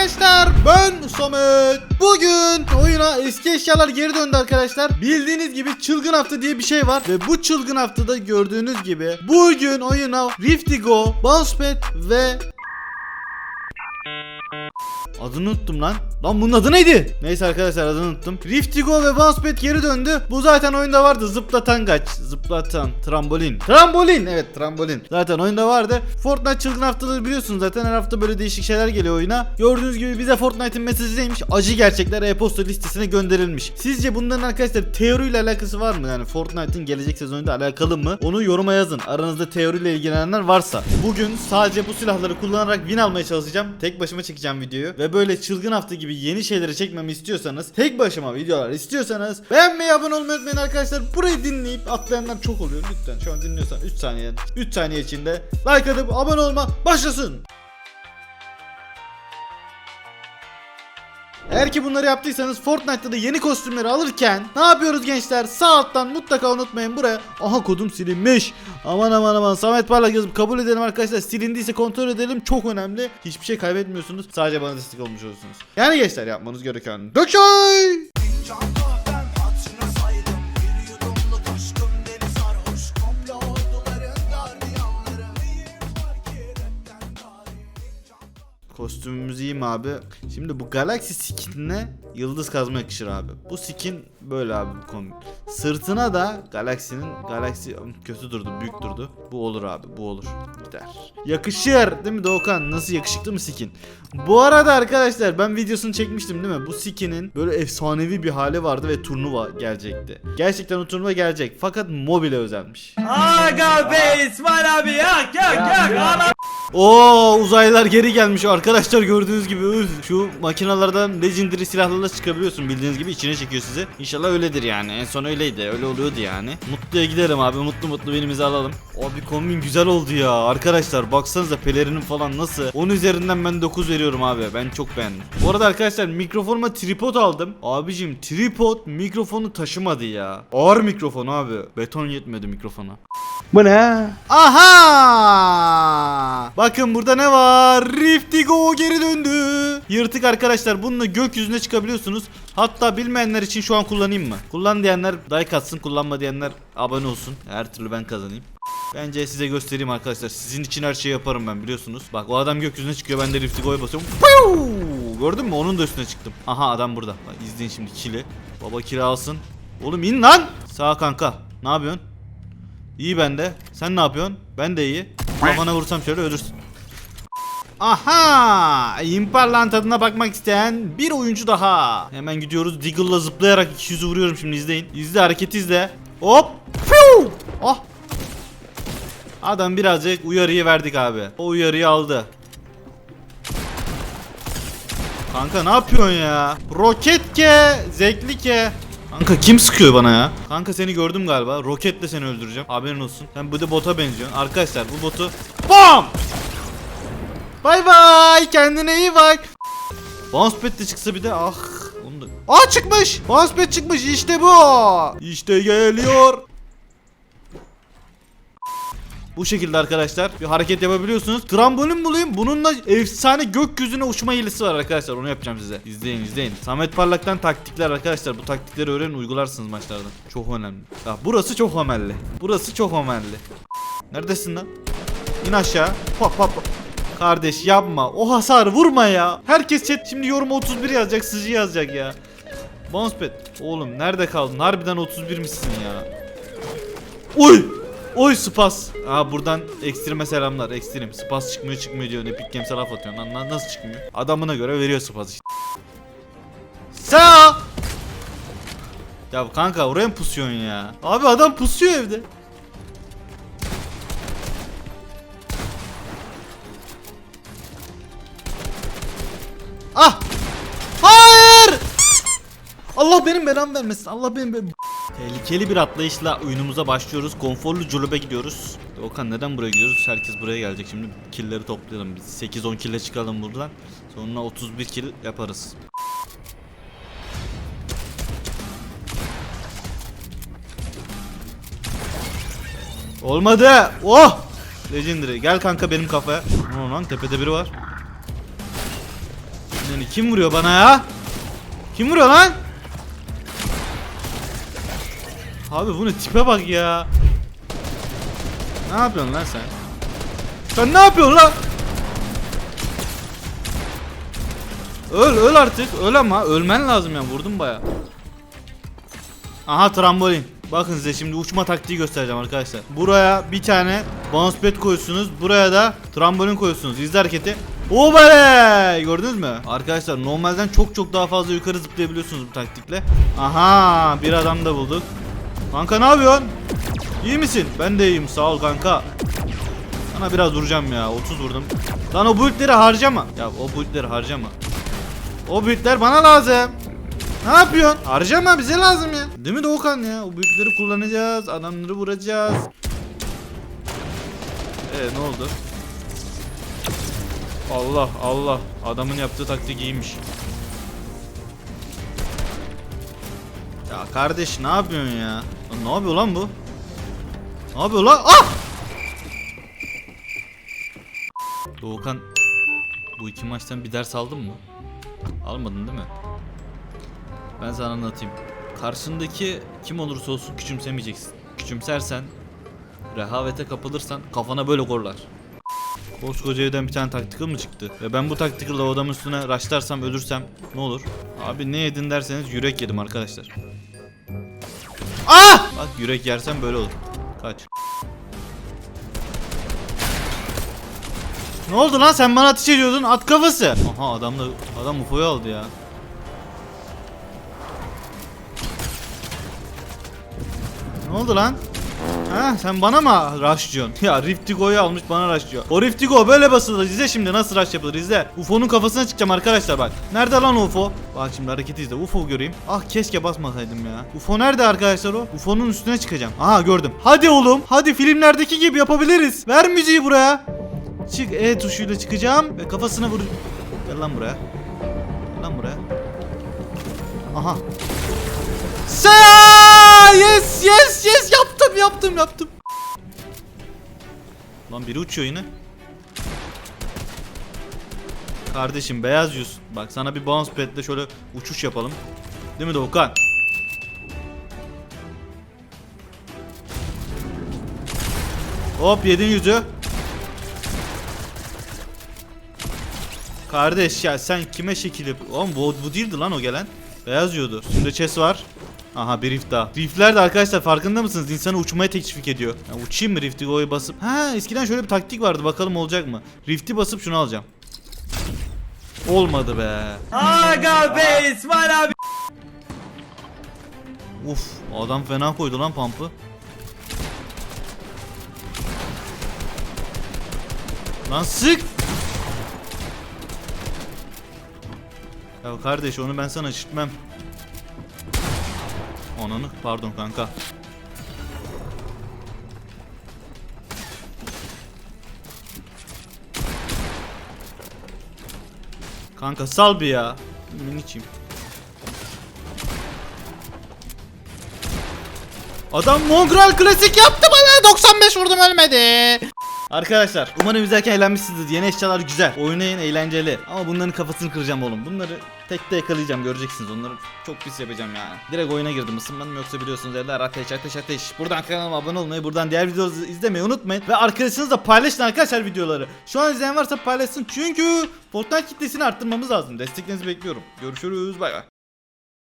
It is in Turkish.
arkadaşlar. Ben Samet. Bugün oyuna eski eşyalar geri döndü arkadaşlar. Bildiğiniz gibi çılgın hafta diye bir şey var. Ve bu çılgın haftada gördüğünüz gibi Bugün oyuna Riftigo, Bouncepad ve Adını unuttum lan. Lan bunun adı neydi? Neyse arkadaşlar adını unuttum. Riftigo ve Bouncepad geri döndü. Bu zaten oyunda vardı. Zıplatan kaç. Zıplatan. Trambolin. Trambolin. Evet trambolin. Zaten oyunda vardı. Fortnite çılgın haftaları biliyorsunuz zaten. Her hafta böyle değişik şeyler geliyor oyuna. Gördüğünüz gibi bize Fortnite'ın mesajı neymiş? Acı gerçekler e-posta listesine gönderilmiş. Sizce bunların arkadaşlar teoriyle alakası var mı? Yani Fortnite'ın gelecek sezonuyla alakalı mı? Onu yoruma yazın. Aranızda teoriyle ilgilenenler varsa. Bugün sadece bu silahları kullanarak win almaya çalışacağım. Tek başıma çekeceğim videoyu. Ve böyle çılgın hafta gibi yeni şeyleri çekmemi istiyorsanız, tek başıma videolar istiyorsanız beğenmeyi, abone olmayı unutmayın arkadaşlar. Burayı dinleyip atlayanlar çok oluyor. Lütfen şu an dinliyorsan 3 saniye 3 saniye içinde like atıp abone olma başlasın. Eğer ki bunları yaptıysanız Fortnite'da da yeni kostümleri alırken ne yapıyoruz gençler? Sağ alttan mutlaka unutmayın buraya. Aha kodum silinmiş. Aman aman aman Samet Parlak yazıp kabul edelim arkadaşlar. Silindiyse kontrol edelim. Çok önemli. Hiçbir şey kaybetmiyorsunuz. Sadece bana destek olmuş olursunuz. Yani gençler yapmanız gereken dökey. Kostümümüz iyi mi abi? Şimdi bu Galaxy skinine yıldız kazma yakışır abi. Bu skin böyle abi bu kombi. Sırtına da Galaxy'nin Galaxy kötü durdu, büyük durdu. Bu olur abi, bu olur. Gider. Yakışır değil mi Doğukan? Nasıl yakışıklı mı skin? Bu arada arkadaşlar ben videosunu çekmiştim değil mi? Bu skinin böyle efsanevi bir hali vardı ve turnuva gelecekti. Gerçekten o turnuva gelecek fakat mobile özelmiş. Aga be İsmail abi yak yak yak. Ana- Oo uzaylılar geri gelmiş arkadaşlar gördüğünüz gibi üf. şu makinalardan legendary silahlarla çıkabiliyorsun bildiğiniz gibi içine çekiyor sizi. İnşallah öyledir yani en son öyleydi öyle oluyordu yani. Mutlu'ya gidelim abi mutlu mutlu benimizi alalım. Abi kombin güzel oldu ya arkadaşlar baksanıza pelerinin falan nasıl. 10 üzerinden ben 9 veriyorum abi ben çok beğendim. Bu arada arkadaşlar mikrofonuma tripod aldım. Abicim tripod mikrofonu taşımadı ya. Ağır mikrofon abi beton yetmedi mikrofona. Bu ne? Aha! Bakın burada ne var? Riftigo geri döndü. Yırtık arkadaşlar bununla gökyüzüne çıkabiliyorsunuz. Hatta bilmeyenler için şu an kullanayım mı? Kullan diyenler like atsın, kullanma diyenler abone olsun. Her türlü ben kazanayım. Bence size göstereyim arkadaşlar. Sizin için her şeyi yaparım ben biliyorsunuz. Bak o adam gökyüzüne çıkıyor ben de Riftigo'ya basıyorum. Piu! Gördün mü? Onun da üstüne çıktım. Aha adam burada. Bak izleyin şimdi kili. Baba kira alsın. Oğlum in lan. Sağ kanka. Ne yapıyorsun? İyi bende. Sen ne yapıyorsun? Ben de iyi. Kafana vursam şöyle ölürsün. Aha! Imparlan tadına bakmak isteyen bir oyuncu daha. Hemen gidiyoruz. Deagle'la zıplayarak 200'ü vuruyorum şimdi izleyin. İzle hareketi izle. Hop! Fiu! Ah! Adam birazcık uyarıyı verdik abi. O uyarıyı aldı. Kanka ne yapıyorsun ya? Roket ke, zevkli ke. Kanka kim sıkıyor bana ya? Kanka seni gördüm galiba. Roketle seni öldüreceğim. Haberin olsun. Sen bu da bota benziyorsun. Arkadaşlar bu botu BAM! Bay bay. Kendine iyi bak. Bounce pad de çıksa bir de ah. Onu da... Aa çıkmış. Bounce pad çıkmış. İşte bu. İşte geliyor. Bu şekilde arkadaşlar bir hareket yapabiliyorsunuz. Trambolin bulayım. Bununla efsane gökyüzüne uçma hilesi var arkadaşlar. Onu yapacağım size. İzleyin izleyin. Samet Parlak'tan taktikler arkadaşlar. Bu taktikleri öğrenin uygularsınız maçlarda. Çok önemli. Ya burası çok önemli. Burası çok önemli. Neredesin lan? İn aşağı. Hop hop. hop. Kardeş yapma. O hasar vurma ya. Herkes chat şimdi yorum 31 yazacak, sıcı yazacak ya. Bouncepad. Oğlum nerede kaldın? Harbiden 31 misin ya? Oy! Oy spas. Aa buradan ekstreme selamlar. Ekstrem. Spas çıkmıyor çıkmıyor diyor. Epic Games'e laf atıyorsun. Lan, lan nasıl çıkmıyor? Adamına göre veriyor spas işte. Sa! Ya kanka oraya mı pusuyorsun ya? Abi adam pusuyor evde. Ah! Hayır! Allah benim belamı vermesin. Allah benim benim. Tehlikeli bir atlayışla oyunumuza başlıyoruz. Konforlu culube gidiyoruz. Okan neden buraya gidiyoruz? Herkes buraya gelecek. Şimdi killleri toplayalım. Biz 8-10 kille çıkalım buradan. Sonra 31 kill yaparız. Olmadı. Oh! Legendary. Gel kanka benim kafaya. Ne lan tepede biri var. Seni kim vuruyor bana ya? Kim vuruyor lan? Abi bu ne tipe bak ya. Ne yapıyorsun lan sen? Sen ne yapıyorsun lan? Öl öl artık öl ama ölmen lazım ya vurdum baya. Aha trambolin. Bakın size şimdi uçma taktiği göstereceğim arkadaşlar. Buraya bir tane bounce pad koyuyorsunuz. Buraya da trambolin koyuyorsunuz. İzle hareketi. O böyle gördünüz mü? Arkadaşlar normalden çok çok daha fazla yukarı zıplayabiliyorsunuz bu taktikle. Aha bir adam da bulduk. Kanka ne yapıyorsun? İyi misin? Ben de iyiyim sağ ol kanka. Sana biraz vuracağım ya 30 vurdum. Lan o bulutları harcama. Ya o bulutları harcama. O bulutlar bana lazım. Ne yapıyorsun? Harcama bize lazım ya. Değil mi Doğukan ya? O büyükleri kullanacağız. Adamları vuracağız. Ee ne oldu? Allah Allah. Adamın yaptığı taktik iyiymiş. Ya kardeş ne yapıyorsun ya? Lan ne yapıyor lan bu? Ne yapıyor lan? Ah! Doğukan bu iki maçtan bir ders aldın mı? Almadın değil mi? Ben sana anlatayım. Karşındaki kim olursa olsun küçümsemeyeceksin. Küçümsersen, rehavete kapılırsan kafana böyle korlar. Koskoca evden bir tane taktikal mı çıktı? Ve ben bu taktikalla o adamın üstüne raşlarsam ölürsem ne olur? Abi ne yedin derseniz yürek yedim arkadaşlar. Ah! Bak yürek yersen böyle olur. Kaç. Ne oldu lan sen bana ateş ediyordun at kafası. Aha adam da adam UFO'yu aldı ya. Ne oldu lan? Ha sen bana mı rush diyorsun? Ya Riftigo'yu almış bana rush diyor. O Riftigo böyle basılır. İzle şimdi nasıl rush yapılır izle. UFO'nun kafasına çıkacağım arkadaşlar bak. Nerede lan UFO? Bak şimdi hareketi izle. UFO göreyim. Ah keşke basmasaydım ya. UFO nerede arkadaşlar o? UFO'nun üstüne çıkacağım. Aha gördüm. Hadi oğlum. Hadi filmlerdeki gibi yapabiliriz. Ver müziği buraya. Çık E tuşuyla çıkacağım ve kafasına vur. Gel lan buraya. Gel lan buraya. Aha. Sa uçuyor yine. Kardeşim beyaz yüz. Bak sana bir bounce pad'le şöyle uçuş yapalım. Değil mi Doğukan? Hop yedin yüzü. Kardeş ya sen kime şekil yap... Oğlum bu, bu değildi lan o gelen. Beyaz yiyordu. Şimdi chest var. Aha bir rift daha. Riftler de arkadaşlar farkında mısınız? İnsanı uçmaya teşvik ediyor. Ya uçayım mı Rift'i Go'yu basıp? Ha eskiden şöyle bir taktik vardı bakalım olacak mı? Rift'i basıp şunu alacağım. Olmadı be. Aga be İsmail abi. Uf adam fena koydu lan pump'ı. Lan sık. Ya kardeş onu ben sana şişirtmem. Ananı pardon kanka. Kanka sal bir ya. Minicim. Adam Mongrel klasik yaptı bana 95 vurdum ölmedi. Arkadaşlar umarım izlerken eğlenmişsinizdir. Yeni eşyalar güzel. Oynayın eğlenceli. Ama bunların kafasını kıracağım oğlum. Bunları tek de yakalayacağım göreceksiniz. Onları çok pis yapacağım yani. Direkt oyuna girdim ısınmadım yoksa biliyorsunuz eller ateş ateş ateş. Buradan kanalıma abone olmayı buradan diğer videoları izlemeyi unutmayın. Ve arkadaşınızla paylaşın arkadaşlar videoları. Şu an izleyen varsa paylaşsın. Çünkü Fortnite kitlesini arttırmamız lazım. Desteklerinizi bekliyorum. Görüşürüz bay bay.